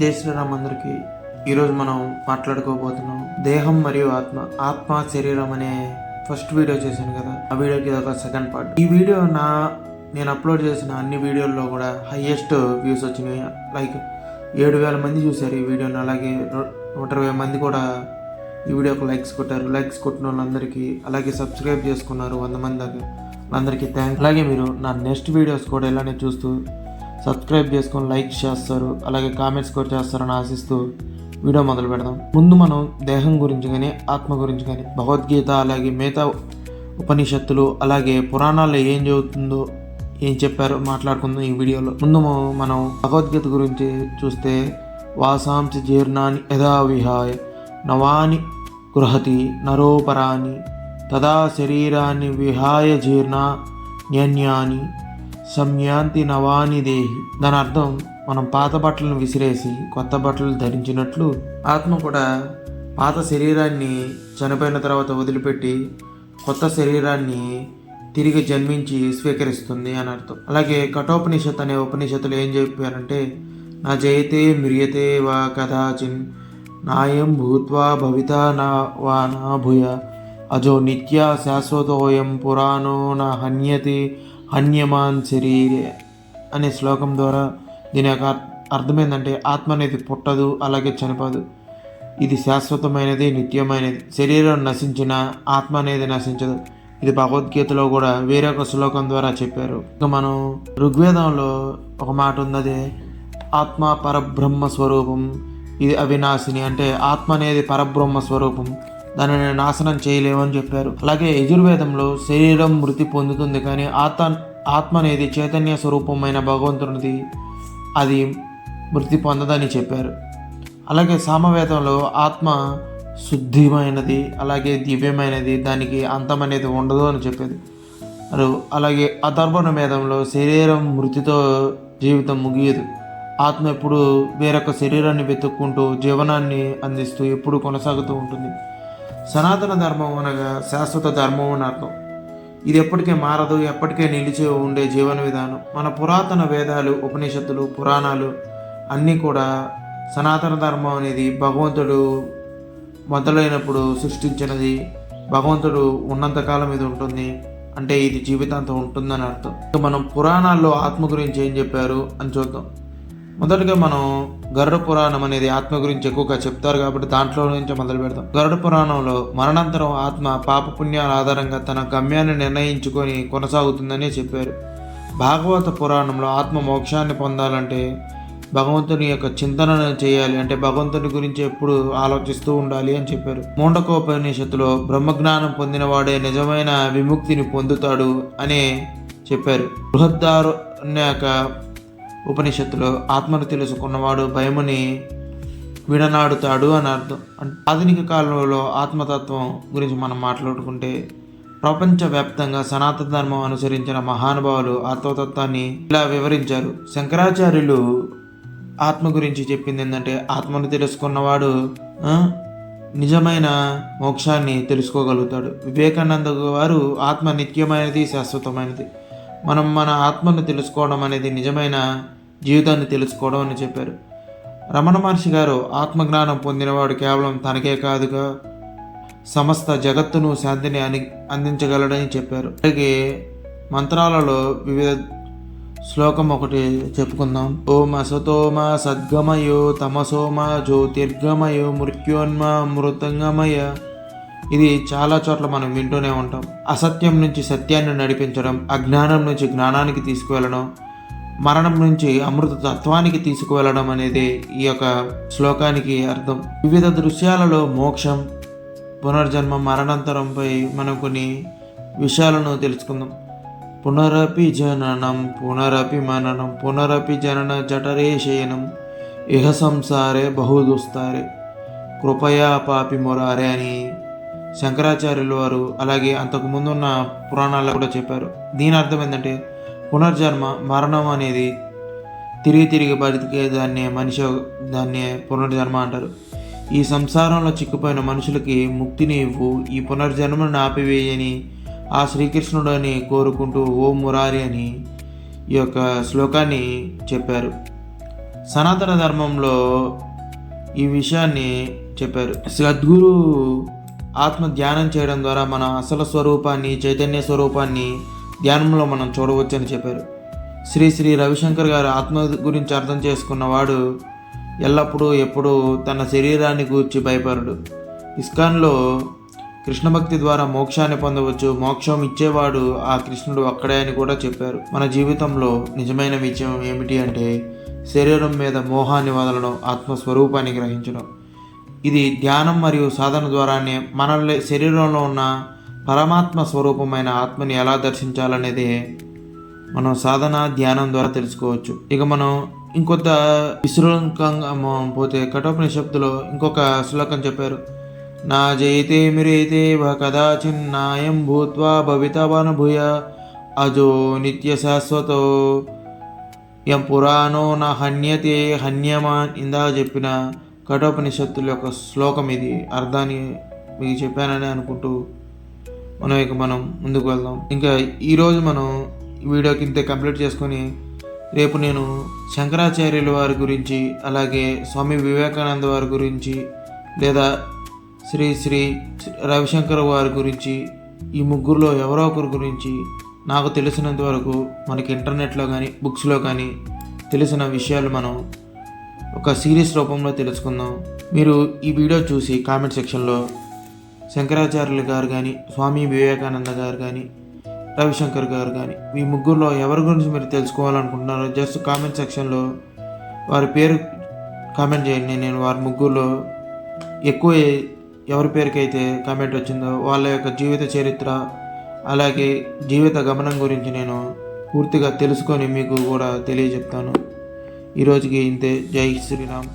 జై శ్రీరామ్ ఈరోజు మనం మాట్లాడుకోబోతున్నాం. దేహం మరియు ఆత్మ ఆత్మ శరీరం అనే ఫస్ట్ వీడియో చేశాను కదా. ఆ వీడియోకి ఒక సెకండ్ పార్ట్ ఈ వీడియో నా నేను అప్లోడ్ చేసిన అన్ని వీడియోల్లో కూడా హయ్యెస్ట్ వ్యూస్ వచ్చినాయి. లైక్ ఏడు వేల మంది చూశారు ఈ వీడియోని. అలాగే నూట ఇరవై మంది కూడా ఈ వీడియోకి లైక్స్ కొట్టారు. లైక్స్ కొట్టిన వాళ్ళందరికీ అలాగే సబ్స్క్రైబ్ చేసుకున్నారు వంద మంది దాకా. అందరికీ థ్యాంక్స్ అలాగే మీరు నా నెక్స్ట్ వీడియోస్ కూడా ఇలానే చూస్తూ సబ్స్క్రైబ్ చేసుకొని లైక్ చేస్తారు అలాగే కామెంట్స్ కూడా చేస్తారని ఆశిస్తూ వీడియో మొదలు పెడదాం. ముందు మనం దేహం గురించి కానీ ఆత్మ గురించి కానీ భగవద్గీత అలాగే మిగతా ఉపనిషత్తులు అలాగే పురాణాల్లో ఏం చదువుతుందో ఏం చెప్పారో మాట్లాడుకుందాం ఈ వీడియోలో. ముందు మనం భగవద్గీత గురించి చూస్తే వాసాంశ జీర్ణాన్ని యథావిహాయ నవాని గృహతి నరోపరాని తదా శరీరాన్ని విహాయ జీర్ణ న్యన్యాని సంయాంతి నవాని దేహి. దాని అర్థం మనం పాత బట్టలను విసిరేసి కొత్త బట్టలు ధరించినట్లు ఆత్మ కూడా పాత శరీరాన్ని చనిపోయిన తర్వాత వదిలిపెట్టి కొత్త శరీరాన్ని తిరిగి జన్మించి స్వీకరిస్తుంది అని అర్థం. అలాగే కఠోపనిషత్ అనే ఉపనిషత్తులు ఏం చెప్పారంటే నా జయతే మ్రియతే వా కదాచిన్ నాయం భూత్వా భవిత నా వా నా భూయ అజో నిత్య శాశ్వతోయం పురాణో నా హన్యతి హన్యమాన్ శరీరే అనే శ్లోకం ద్వారా దీని యొక్క అర్- అర్థం ఏంటంటే ఆత్మ అనేది పుట్టదు అలాగే చనిపోదు. ఇది శాశ్వతమైనది నిత్యమైనది. శరీరం నశించిన ఆత్మ అనేది నశించదు. ఇది భగవద్గీతలో కూడా వేరే ఒక శ్లోకం ద్వారా చెప్పారు. ఇక మనం ఋగ్వేదంలో ఒక మాట ఉన్నది ఆత్మ పరబ్రహ్మ స్వరూపం ఇది అవినాశిని. అంటే ఆత్మ అనేది పరబ్రహ్మ స్వరూపం దానిని నాశనం చేయలేమని చెప్పారు. అలాగే యజుర్వేదంలో శరీరం మృతి పొందుతుంది కానీ ఆత్మ ఆత్మ అనేది చైతన్య స్వరూపమైన భగవంతునిది అది మృతి పొందదని చెప్పారు. అలాగే సామవేదంలో ఆత్మ శుద్ధిమైనది అలాగే దివ్యమైనది దానికి అంతం అనేది ఉండదు అని చెప్పేది. అరు- అలాగే అధర్వణ వేదంలో శరీరం మృతితో జీవితం ముగియదు. ఆత్మ ఎప్పుడు వేరొక శరీరాన్ని వెతుక్కుంటూ జీవనాన్ని అందిస్తూ ఎప్పుడు కొనసాగుతూ ఉంటుంది. సనాతన ధర్మం అనగా శాశ్వత ధర్మం అని అర్థం. ఇది ఎప్పటికే మారదు ఎప్పటికే నిలిచి ఉండే జీవన విధానం. మన పురాతన వేదాలు ఉపనిషత్తులు పురాణాలు అన్నీ కూడా సనాతన ధర్మం అనేది భగవంతుడు మొదలైనప్పుడు సృష్టించినది భగవంతుడు ఉన్నంతకాలం ఇది ఉంటుంది అంటే ఇది జీవితాంతం ఉంటుందని అర్థం. మనం పురాణాల్లో ఆత్మ గురించి ఏం చెప్పారు అని చూద్దాం. మొదటగా మనం గరుడ పురాణం అనేది ఆత్మ గురించి ఎక్కువగా చెప్తారు కాబట్టి దాంట్లో నుంచి మొదలు పెడతాం. గరుడ పురాణంలో మరణాంతరం ఆత్మ పాపపుణ్యాల ఆధారంగా తన గమ్యాన్ని నిర్ణయించుకొని కొనసాగుతుందని చెప్పారు. భాగవత పురాణంలో ఆత్మ మోక్షాన్ని పొందాలంటే భగవంతుని యొక్క చింతనను చేయాలి. అంటే భగవంతుని గురించి ఎప్పుడు ఆలోచిస్తూ ఉండాలి అని చెప్పారు. మూండకోపనిషత్తులో బ్రహ్మజ్ఞానం పొందినవాడే నిజమైన విముక్తిని పొందుతాడు అని చెప్పారు. బృహద్దారుణ్యక ఉపనిషత్తులో ఆత్మను తెలుసుకున్నవాడు భయముని విడనాడుతాడు అని అర్థం. ఆధునిక కాలంలో ఆత్మతత్వం గురించి మనం మాట్లాడుకుంటే ప్రపంచవ్యాప్తంగా సనాతన ధర్మం అనుసరించిన మహానుభావులు ఆత్మతత్వాన్ని ఇలా వివరించారు. శంకరాచార్యులు ఆత్మ గురించి చెప్పింది ఏంటంటే ఆత్మను తెలుసుకున్నవాడు నిజమైన మోక్షాన్ని తెలుసుకోగలుగుతాడు. వివేకానంద వారు ఆత్మ నిత్యమైనది శాశ్వతమైనది. మనం మన ఆత్మను తెలుసుకోవడం అనేది నిజమైన జీవితాన్ని తెలుసుకోవడం అని చెప్పారు. రమణ మహర్షి గారు ఆత్మజ్ఞానం పొందినవాడు కేవలం తనకే కాదుగా సమస్త జగత్తును శాంతిని అని అందించగలడని చెప్పారు. అలాగే మంత్రాలలో వివిధ శ్లోకం ఒకటి చెప్పుకుందాం. ఓం అసతోమ సద్గమయో తమసోమ జ్యోతిర్గమయో మృత్యోన్మ మృతంగమయ. ఇది చాలా చోట్ల మనం వింటూనే ఉంటాం. అసత్యం నుంచి సత్యాన్ని నడిపించడం అజ్ఞానం నుంచి జ్ఞానానికి తీసుకువెళ్ళడం మరణం నుంచి అమృత తత్వానికి తీసుకువెళ్ళడం అనేది ఈ యొక్క శ్లోకానికి అర్థం. వివిధ దృశ్యాలలో మోక్షం పునర్జన్మ మరణాంతరంపై మనం కొన్ని విషయాలను తెలుసుకుందాం. పునరపి జననం పునరపి మననం పునరపి జనన జఠరే శయనం ఇహ సంసారే బహుదుస్తారే కృపయా పాపి మొరారే అని శంకరాచార్యులు వారు అలాగే అంతకు ముందున్న పురాణాల్లో కూడా చెప్పారు. దీని అర్థం ఏంటంటే పునర్జన్మ మరణం అనేది తిరిగి తిరిగి బతికే దాన్నే మనిషి దాన్నే పునర్జన్మ అంటారు. ఈ సంసారంలో చిక్కుపోయిన మనుషులకి ముక్తిని ఇవ్వు ఈ పునర్జన్మను ఆపివేయని ఆ శ్రీకృష్ణుడు అని కోరుకుంటూ ఓ మురారి అని ఈ యొక్క శ్లోకాన్ని చెప్పారు. సనాతన ధర్మంలో ఈ విషయాన్ని చెప్పారు. సద్గురు ఆత్మ ధ్యానం చేయడం ద్వారా మన అసలు స్వరూపాన్ని చైతన్య స్వరూపాన్ని ధ్యానంలో మనం చూడవచ్చని చెప్పారు. శ్రీ శ్రీ రవిశంకర్ గారు ఆత్మ గురించి అర్థం చేసుకున్నవాడు ఎల్లప్పుడూ ఎప్పుడూ తన శరీరాన్ని గూర్చి భయపడడు ఇస్కాన్లో కృష్ణ భక్తి ద్వారా మోక్షాన్ని పొందవచ్చు మోక్షం ఇచ్చేవాడు ఆ కృష్ణుడు ఒక్కడే అని కూడా చెప్పారు. మన జీవితంలో నిజమైన విజయం ఏమిటి అంటే శరీరం మీద మోహాన్ని వదలడం ఆత్మస్వరూపాన్ని గ్రహించడం. ఇది ధ్యానం మరియు సాధన ద్వారానే మన శరీరంలో ఉన్న పరమాత్మ స్వరూపమైన ఆత్మని ఎలా దర్శించాలనేది మనం సాధన ధ్యానం ద్వారా తెలుసుకోవచ్చు. ఇక మనం ఇంకొంత విశృంకంగా పోతే కఠోపనిషత్తులో ఇంకొక శ్లోకం చెప్పారు. నా జయితే మిరైతే వ కదాచిన్నాయం భూత్వా భవితవన అజో నిత్య శాశ్వతో యం పురాణో నా హన్యతే హన్యమాన్ ఇందా చెప్పిన కఠోపనిషత్తుల యొక్క శ్లోకం ఇది. అర్థాన్ని మీకు చెప్పానని అనుకుంటూ మనం ఇక మనం ముందుకు వెళ్దాం. ఇంకా ఈరోజు మనం వీడియో వీడియోకి ఇంతే కంప్లీట్ చేసుకొని రేపు నేను శంకరాచార్యుల వారి గురించి అలాగే స్వామి వివేకానంద వారి గురించి లేదా శ్రీ శ్రీ రవిశంకర్ వారి గురించి ఈ ముగ్గురులో ఎవరో ఒకరి గురించి నాకు తెలిసినంత వరకు మనకి ఇంటర్నెట్లో కానీ బుక్స్లో కానీ తెలిసిన విషయాలు మనం ఒక సిరీస్ రూపంలో తెలుసుకుందాం. మీరు ఈ వీడియో చూసి కామెంట్ సెక్షన్లో శంకరాచార్యులు గారు కానీ స్వామి వివేకానంద గారు కానీ రవిశంకర్ గారు కానీ మీ ముగ్గురులో ఎవరి గురించి మీరు తెలుసుకోవాలనుకుంటున్నారో జస్ట్ కామెంట్ సెక్షన్లో వారి పేరు కామెంట్ చేయండి. నేను వారి ముగ్గురులో ఎక్కువ ఎవరి పేరుకైతే కామెంట్ వచ్చిందో వాళ్ళ యొక్క జీవిత చరిత్ర అలాగే జీవిత గమనం గురించి నేను పూర్తిగా తెలుసుకొని మీకు కూడా తెలియజెప్తాను. ఈరోజుకి ఇంతే. జై శ్రీరామ్.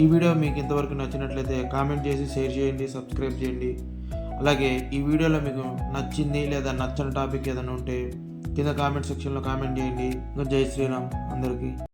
ఈ వీడియో మీకు ఇంతవరకు నచ్చినట్లయితే కామెంట్ చేసి షేర్ చేయండి సబ్స్క్రైబ్ చేయండి. అలాగే ఈ వీడియోలో మీకు నచ్చింది లేదా నచ్చని టాపిక్ ఏదైనా ఉంటే కింద కామెంట్ సెక్షన్లో కామెంట్ చేయండి. ఇంకా జై శ్రీరామ్ అందరికీ.